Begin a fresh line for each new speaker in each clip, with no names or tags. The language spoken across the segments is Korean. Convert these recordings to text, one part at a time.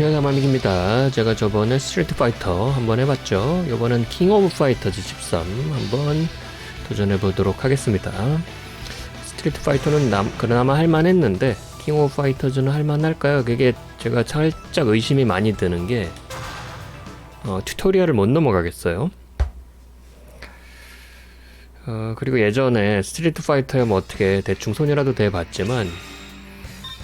안녕하세요 마믹입니다. 제가 저번에 스트리트 파이터 한번 해봤죠. 이번엔 킹 오브 파이터즈 13 한번 도전해 보도록 하겠습니다. 스트리트 파이터는 남, 그나마 할만했는데 킹 오브 파이터즈는 할만할까요? 그게 제가 살짝 의심이 많이 드는 게 어, 튜토리얼을 못 넘어가겠어요. 어, 그리고 예전에 스트리트 파이터에 뭐 어떻게 대충 손이라도 대봤지만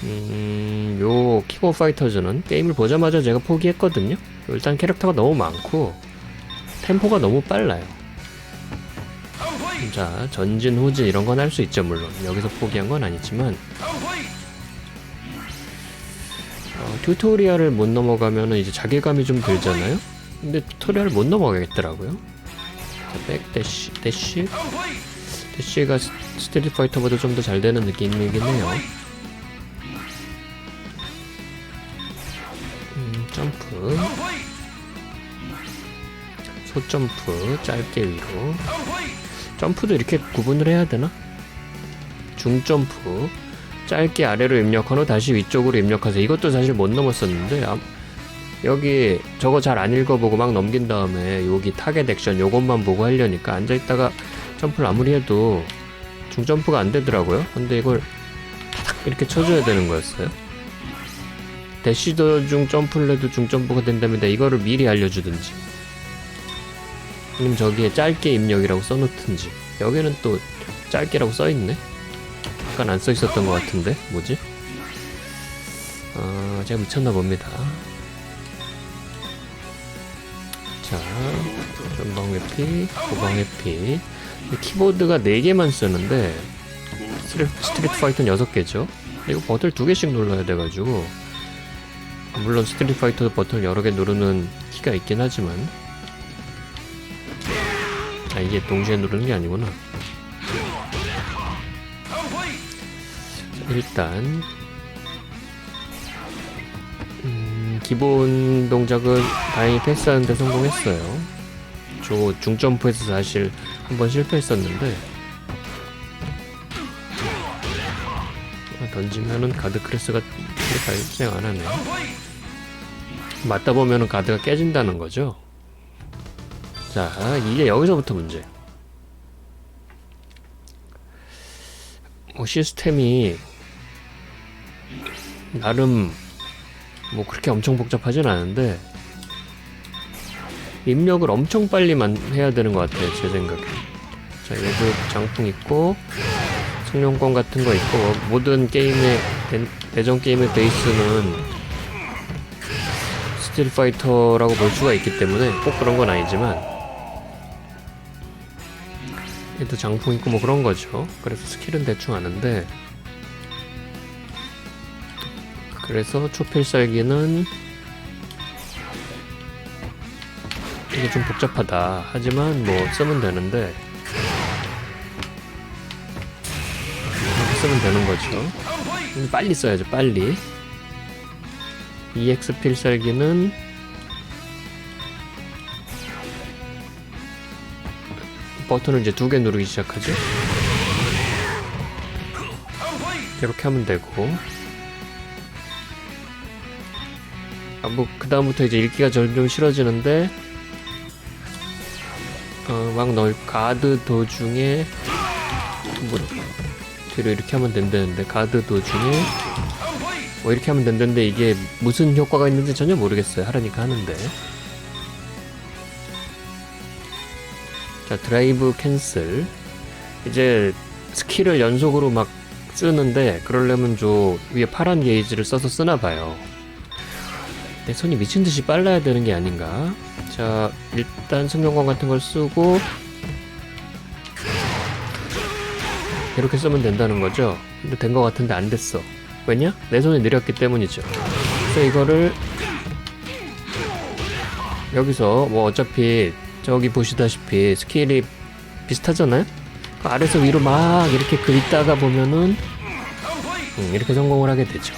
음, 요킹 오브 파이터즈는 게임을 보자마자 제가 포기했거든요. 일단 캐릭터가 너무 많고 템포가 너무 빨라요. 자, 전진, 후진 이런 건 할 수 있죠, 물론. 여기서 포기한 건 아니지만 어, 튜토리얼을 못 넘어가면은 이제 자괴감이 좀 들잖아요. 근데 튜토리얼을 못 넘어가겠더라고요. 자, 백 대쉬, 대쉬, 대쉬가 스- 스트리트 파이터보다 좀 더 잘 되는 느낌이긴 해요. 소점프 짧게 위로. 점프도 이렇게 구분을 해야 되나? 중점프 짧게 아래로 입력한 후 다시 위쪽으로 입력하세요. 이것도 사실 못 넘었었는데 아, 여기 저거 잘 안 읽어보고 막 넘긴 다음에 여기 타겟 액션 요것만 보고 하려니까 앉아있다가 점프를 아무리 해도 중점프가 안 되더라고요. 근데 이걸 탁 이렇게 쳐줘야 되는 거였어요. 대시도 중 점프를 해도 중점프가 내 이거를 미리 알려주든지 아니면 저기에 짧게 입력이라고 써놓든지. 여기는 또 짧게라고 써있네? 약간 안 써있었던 것 같은데? 뭐지? 아 제가 미쳤나 봅니다. 자 전방 회피 고방 회피. 키보드가 4개만 쓰는데 스트리, 스트리트 파이터는 6개죠? 이거 버튼 2개씩 눌러야 돼가지고. 물론 스트리트 파이터도 버튼을 여러 개 누르는 키가 있긴 하지만 아 이게 동시에 누르는 게 아니구나 자, 일단 음, 기본 동작은 다행히 패스하는데 성공했어요 저 중점프에서 사실 한번 실패했었는데 아, 던지면은 가드 크레스가 이렇게 발생 안 하네. 맞다 보면은 가드가 깨진다는 거죠. 자, 이게 여기서부터 문제. 뭐 시스템이 나름 뭐 그렇게 엄청 복잡하진 않은데 입력을 엄청 빨리 만 해야 되는 것 같아요 제 생각에 자 여기 장풍 있고 승용권 같은 거 있고 뭐 모든 게임의 대, 대전 게임의 베이스는 스틸 파이터라고 볼 수가 있기 때문에 꼭 그런 건 아니지만 얘도 장풍 있고 뭐 그런 거죠. 그래서 스킬은 대충 아는데. 그래서 초필살기는 이게 좀 복잡하다. 하지만 뭐 쓰면 되는데. 쓰면 되는 거죠. 음, 빨리 써야죠 빨리. EX 필살기는 버튼을 이제 두 개 누르기 시작하죠 이렇게 하면 되고 아, 뭐, 그 다음부터 이제 읽기가 점점 싫어지는데, 어, 막 넣을, 가드 도중에, 뭐, 뒤로 이렇게 하면 된다는데, 가드 도중에, 뭐, 이렇게 하면 된다는데, 이게 무슨 효과가 있는지 전혀 모르겠어요. 하라니까 하는데. 자, 드라이브 캔슬. 이제, 스킬을 연속으로 막 쓰는데, 그러려면 저 위에 파란 게이지를 써서 쓰나봐요. 내 손이 미친 듯이 빨라야 되는 게 아닌가? 자, 일단 승용권 같은 걸 쓰고 이렇게 쓰면 된다는 거죠. 근데 된것 같은데 안 됐어. 왜냐? 내 손이 느렸기 때문이죠. 그래서 이거를 여기서 뭐 어차피 저기 보시다시피 스킬이 비슷하잖아요? 그 아래서 위로 막 이렇게 긁다가 보면은 음, 이렇게 성공을 하게 되죠.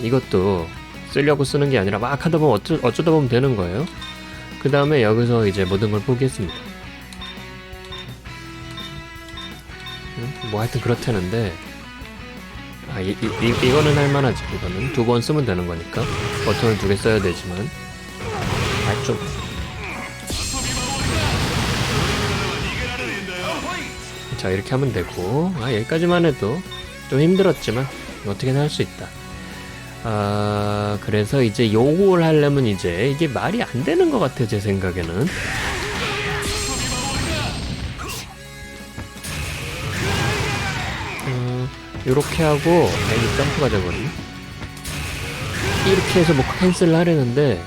이것도 쓰려고 쓰는 게 아니라 막 하다 보면 어쩌, 어쩌다 보면 되는 거예요. 그 다음에 여기서 이제 모든 걸 포기했습니다. 음, 뭐 하여튼 그렇다는데 아, 아, 이, 이, 이- 이 거는 할만하지. 이거는 두 번 쓰면 되는 거니까. 버튼을 두 개 써야 되지만. 아, 좀. 자, 이렇게 하면 되고. 아, 여기까지만 해도 좀 힘들었지만, 어떻게든 할 수 있다. 아, 그래서 이제 요걸 하려면 이제 이게 말이 안 되는 것 같아, 제 생각에는. 어, 요렇게 하고, 아, 이게 점프가 돼버리네. 이렇게 해서 뭐 캔슬을 하려는데,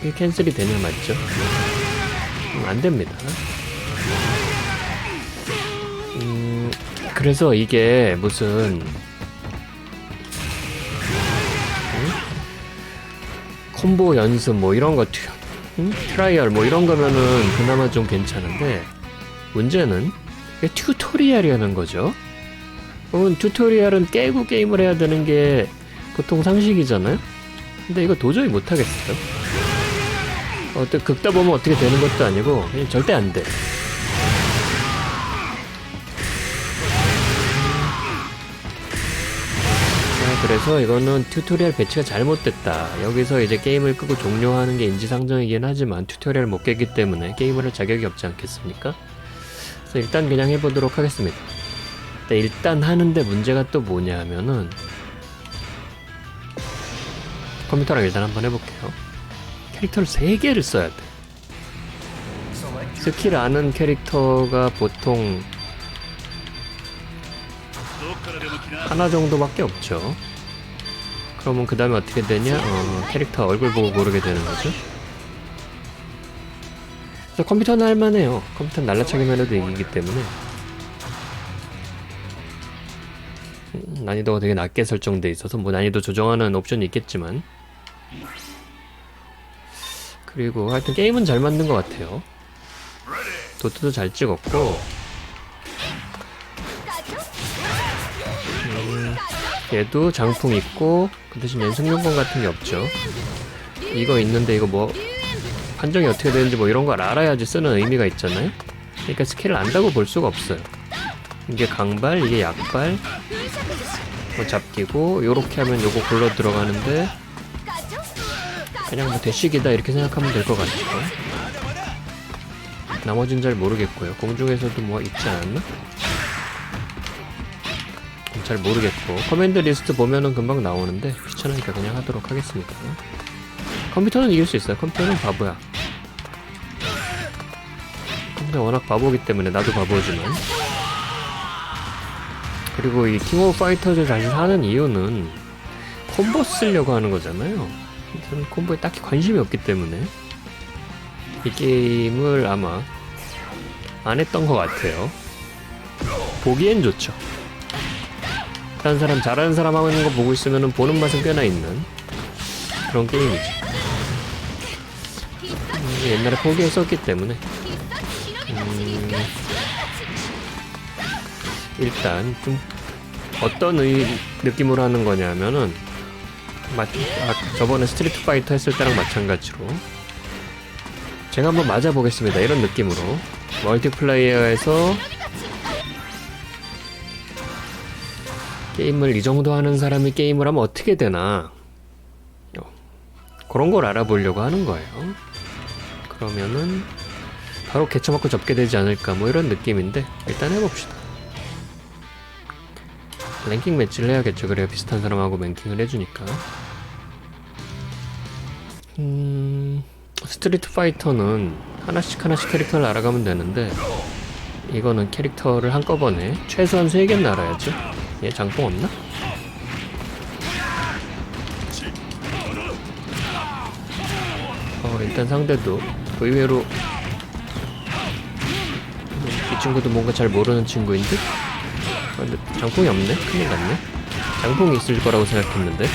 이게 캔슬이 되냐, 맞죠? 음, 안 됩니다. 음, 그래서 이게 무슨, 콤보 연습 뭐 이런 거? 트라이얼 뭐 이런 거면은 그나마 좀 괜찮은데 문제는 튜토리얼이라는 거죠. 그러면 튜토리얼은 깨고 게임을 해야 되는 게 보통 상식이잖아요. 근데 이거 도저히 못 하겠어요. 어때 긁다 보면 어떻게 되는 것도 아니고 절대 안 돼. 그래서 이거는 튜토리얼 배치가 잘못됐다. 여기서 이제 게임을 끄고 종료하는 게 인지상정이긴 하지만 튜토리얼 못 깨기 때문에 게임을 할 자격이 없지 않겠습니까? 그래서 일단 그냥 해보도록 하겠습니다. 근데 일단 하는데 문제가 또 뭐냐 하면은 컴퓨터랑 일단 한번 해볼게요. 캐릭터를 3개를 써야 돼. 스킬 아는 캐릭터가 보통 하나 정도밖에 없죠. 그러면 그 다음에 어떻게 되냐? 어, 캐릭터 얼굴 보고 고르게 되는 거죠. 그래서 컴퓨터는 할만해요. 컴퓨터는 날라차기만 해도 이기기 때문에. 음, 난이도가 되게 낮게 설정돼 있어서 뭐 난이도 조정하는 옵션이 있겠지만 그리고 하여튼 게임은 잘 만든 것 같아요. 도트도 잘 찍었고 얘도 장풍 있고 그 대신 연승용권 같은 게 없죠. 이거 있는데 이거 뭐 판정이 어떻게 되는지 뭐 이런 걸 알아야지 쓰는 의미가 있잖아요. 그러니까 스킬을 안다고 볼 수가 없어요. 이게 강발, 이게 약발, 뭐 잡기고 요렇게 하면 요거 굴러 들어가는데 그냥 뭐 대식이다 이렇게 생각하면 될 것 같죠. 나머진 잘 모르겠고요. 공중에서도 뭐 있지 않았나? 잘 모르겠고 커맨드 리스트 보면은 금방 나오는데 귀찮으니까 그냥 하도록 하겠습니다. 컴퓨터는 이길 수 있어요. 컴퓨터는 바보야. 컴퓨터 워낙 바보기 때문에 나도 바보지만 그리고 이 킹 오브 파이터즈 다시 하는 이유는 콤보 쓰려고 하는 거잖아요. 저는 콤보에 딱히 관심이 없기 때문에 이 게임을 아마 안 했던 것 같아요. 보기엔 좋죠. 다른 사람 잘하는 사람 하고 있는 거 보고 있으면 보는 맛은 꽤나 있는 그런 게임이죠. 음, 옛날에 포기했었기 때문에 음, 일단 좀 어떤 의, 느낌으로 하는 거냐면은 마, 아, 저번에 스트리트 파이터 했을 때랑 마찬가지로 제가 한번 맞아보겠습니다. 이런 느낌으로 멀티플레이어에서 게임을 이 정도 하는 사람이 게임을 하면 어떻게 되나 어, 그런 걸 알아보려고 하는 거예요. 그러면은 바로 개쳐맞고 접게 되지 않을까 뭐 이런 느낌인데 일단 해봅시다. 랭킹 매치를 해야겠죠. 그래야 비슷한 사람하고 랭킹을 해주니까. 음, 스트리트 파이터는 하나씩 하나씩 캐릭터를 알아가면 되는데 이거는 캐릭터를 한꺼번에 최소한 3개는 알아야죠. 얘 장봉 없나? 어, 일단 상대도 의외로 이 친구도 뭔가 잘 모르는 친구인 듯? 아, 근데 장풍이 없네? 큰일 났네. 장풍이 있을 거라고 생각했는데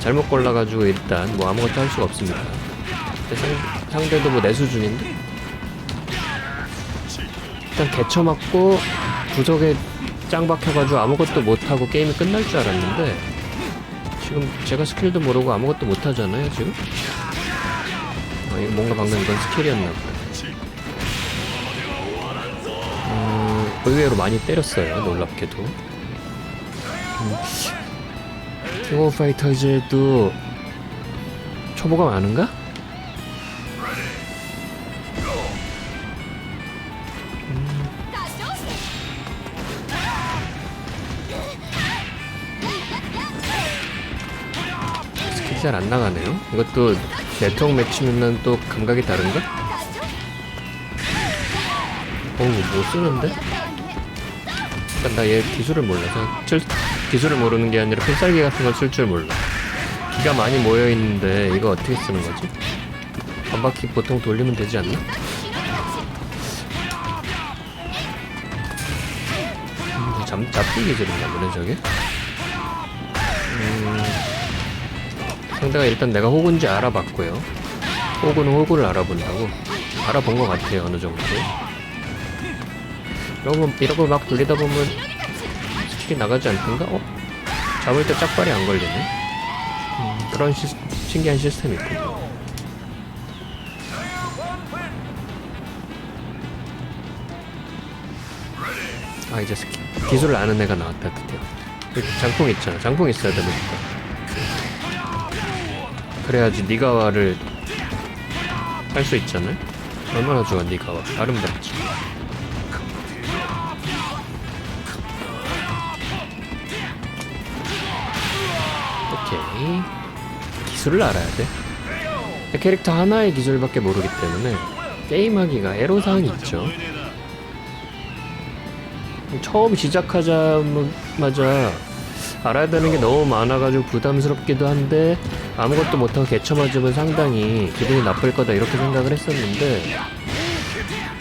잘못 골라가지고 일단 뭐 아무것도 할 수가 없습니다. 상, 상대도 뭐 내 수준인데? 일단 개쳐 맞고 구석에 짱 박혀가지고 아무것도 못하고 게임이 끝날 줄 알았는데 지금 제가 스킬도 모르고 아무것도 못하잖아요 지금? 아 이거 뭔가 방금 이건 스킬이었나 보다 음, 의외로 많이 때렸어요 놀랍게도 킹 오브 파이터즈도 초보가 많은가? 스킬이 잘 안 나가네요. 이것도 네트워크 매치면 또 감각이 다른가? 어우, 못 쓰는데? 일단 나 얘 기술을 몰라서 칠- 기술을 모르는 게 아니라 필살기 같은 걸 쓸 줄 몰라. 기가 많이 모여 있는데 이거 어떻게 쓰는 거지? 한 바퀴 보통 돌리면 되지 않나? 음, 잠, 잡기 기술인가 보네 저게? 상대가 일단 내가 호구인지 알아봤고요. 호구는 호구를 알아본다고 알아본 것 같아요 어느 정도. 이러고 이러고 막 돌리다 보면 스킬이 나가지 않던가? 어? 잡을 때 짝발이 안 걸리네. 음, 그런 시, 신기한 시스템이 있군요. 아 이제 스킬 기술을 아는 애가 나왔다 드디어. 그 장풍 있잖아. 장풍 있어야 되니까. 그래야지 니가와를 할 수 있잖아요. 얼마나 좋아 니가와. 아름답지. 오케이. 기술을 알아야 돼. 캐릭터 하나의 기술밖에 모르기 때문에 게임하기가 애로사항이 있죠. 처음 시작하자마자 알아야 되는 게 너무 많아가지고 부담스럽기도 한데 아무것도 못하고 맞으면 상당히 기분이 나쁠 거다 이렇게 생각을 했었는데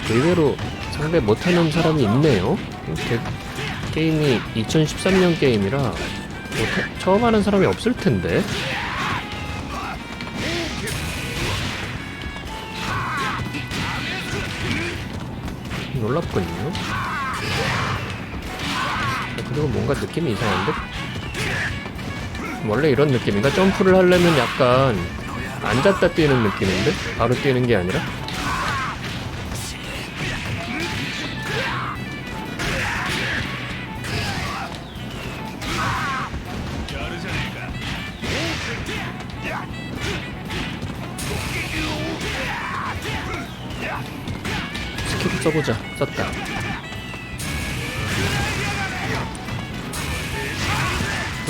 의외로 상대 못하는 사람이 있네요. 게, 게임이 2013년 게임이라 못하- 처음 하는 사람이 없을 텐데. 놀랍군요. 그리고 뭔가 느낌이 이상한데? 원래 이런 느낌인가? 점프를 하려면 약간 앉았다 뛰는 느낌인데? 바로 뛰는 게 아니라? 스킬 써보자. 썼다.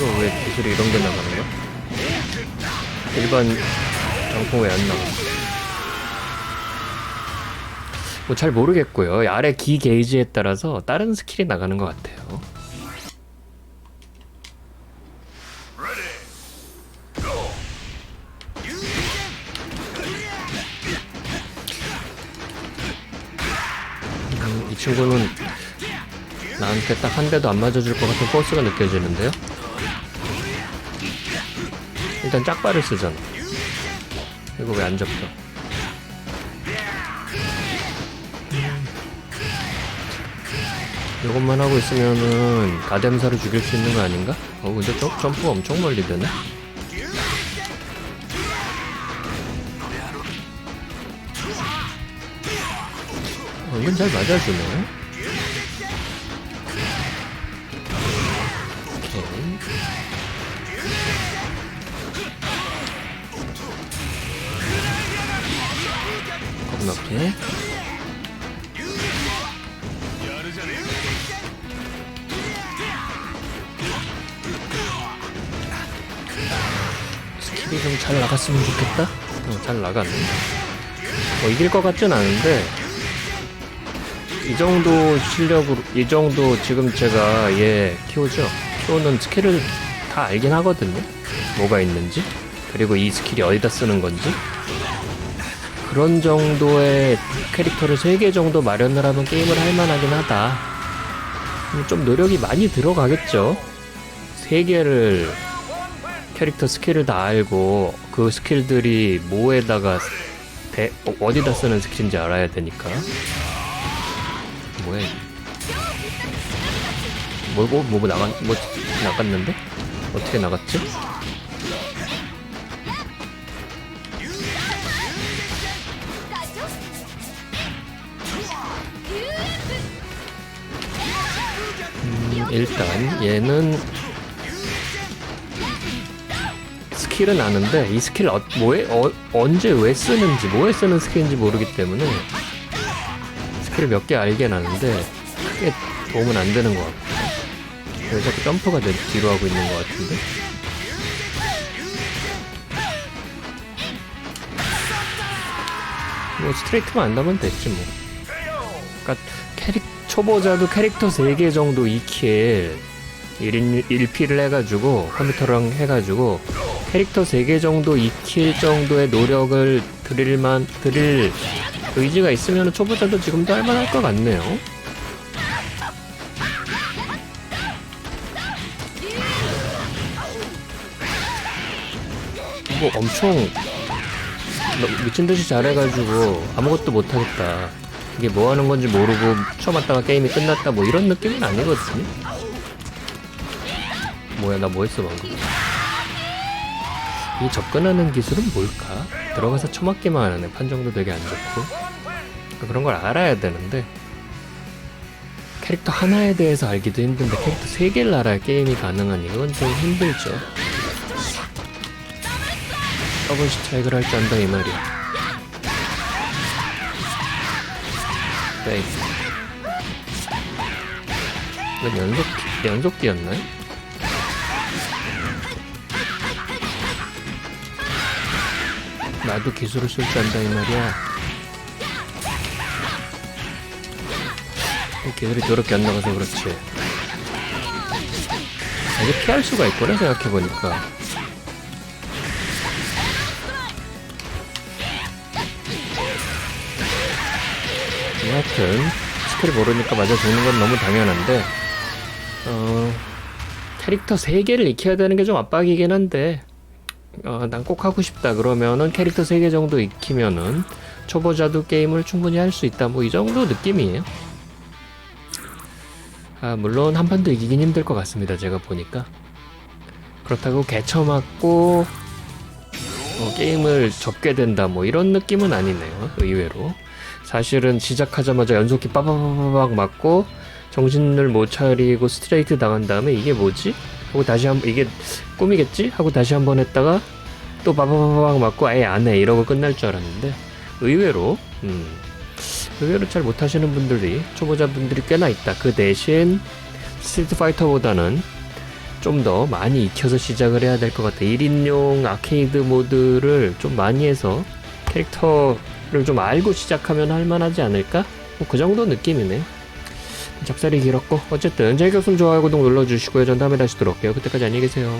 또왜 기술이 이런 게 거야? 일반 장풍 왜 안 나가? 뭐잘 모르겠고요. 아래 기 게이지에 따라서 다른 스킬이 나가는 것 같아요. 음, 이 친구는 나한테 딱 한 대도 안 맞아줄 것 같은 포스가 느껴지는데요? 일단 짝발을 쓰잖아. 이거 왜 안 잡혀? 이것만 하고 있으면은 가뎀사를 죽일 수 있는 거 아닌가? 어 근데 저 점프가 엄청 멀리 되네. 어, 이건 잘 맞아주네. 스킬이 좀 잘 나갔으면 좋겠다? 어, 잘 나갔네. 뭐 이길 것 같진 않은데, 이 정도 실력으로, 이 정도 지금 제가 얘 키우죠? 키우는 스킬을 다 알긴 하거든요? 뭐가 있는지? 그리고 이 스킬이 어디다 쓰는 건지? 그런 정도의 캐릭터를 3개 정도 마련을 하면 게임을 할 만하긴 하다. 음, 좀 노력이 많이 들어가겠죠? 3개를 캐릭터 스킬을 다 알고 그 스킬들이 뭐에다가 대, 어, 어디다 쓰는 스킬인지 알아야 되니까. 뭐야? 이게. 뭐, 뭐, 뭐, 뭐 나갔, 뭐, 나갔는데? 어떻게 나갔지? 일단 얘는 스킬은 아는데 이 스킬 어, 뭐에 어, 언제 왜 쓰는지 뭐에 쓰는 스킬인지 모르기 때문에 스킬을 몇 개 알긴 아는데 크게 도움은 안 되는 것 같고 그래서 자꾸 점프가 내- 뒤로 하고 있는 것 같은데? 뭐 스트레이트만 안 나면 됐지 뭐. 그러니까 캐릭 초보자도 캐릭터 3개 정도 익힐 1인 1피를 해가지고 컴퓨터랑 해가지고 캐릭터 3개 정도 익힐 정도의 노력을 드릴만 드릴 의지가 있으면 초보자도 지금도 할만할 것 같네요. 뭐 엄청 너- 미친 듯이 잘해가지고 아무것도 못하겠다. 이게 뭐 하는 건지 모르고 왔다가 게임이 끝났다 뭐 이런 느낌은 아니거든요. 뭐야 나 뭐 했어 방금? 이 접근하는 기술은 뭘까? 들어가서 처맞기만 하네. 판정도 되게 안 좋고. 그러니까 그런 걸 알아야 되는데. 캐릭터 하나에 대해서 알기도 힘든데 캐릭터 세 개를 알아야 게임이 가능한 이건 좀 힘들죠. 조금씩 차익을 할줄 안다 이 말이야 네. 이건 연속 연속기였나요? 나도 기술을 쓸 줄 안다 이 말이야. 이 기술이 더럽게 안 나가서 그렇지. 아, 이게 피할 수가 있구나 생각해보니까. 여하튼 스킬을 모르니까 맞아 죽는 건 너무 당연한데 어 캐릭터 3개를 익혀야 되는 게 좀 압박이긴 한데 어, 난 꼭 하고 싶다. 그러면은 캐릭터 3개 정도 익히면은 초보자도 게임을 충분히 할 수 있다. 뭐 이 정도 느낌이에요. 아 물론 한 판도 이기긴 힘들 것 같습니다 제가 보니까. 그렇다고 개처 맞고 어, 게임을 접게 된다. 뭐 이런 느낌은 아니네요 의외로 사실은 시작하자마자 연속기 빠바바바박 맞고 정신을 못 차리고 스트레이트 당한 다음에 이게 뭐지? 하고 다시 한 이게 꿈이겠지? 하고 다시 한 번 했다가 또 바바바박 맞고 아예 안 해 이러고 끝날 줄 알았는데 의외로 음, 의외로 잘 못하시는 분들이 초보자분들이 꽤나 있다. 그 대신 스트리트 파이터보다는 좀 더 많이 익혀서 시작을 해야 될 것 같아. 1인용 아케이드 모드를 좀 많이 해서 캐릭터를 좀 알고 시작하면 할만하지 않을까? 뭐 그 정도 느낌이네. 작살이 길었고 어쨌든 재미없으면 좋아요 구독 눌러주시고요. 전 다음에 다시 돌아올게요. 그때까지 안녕히 계세요.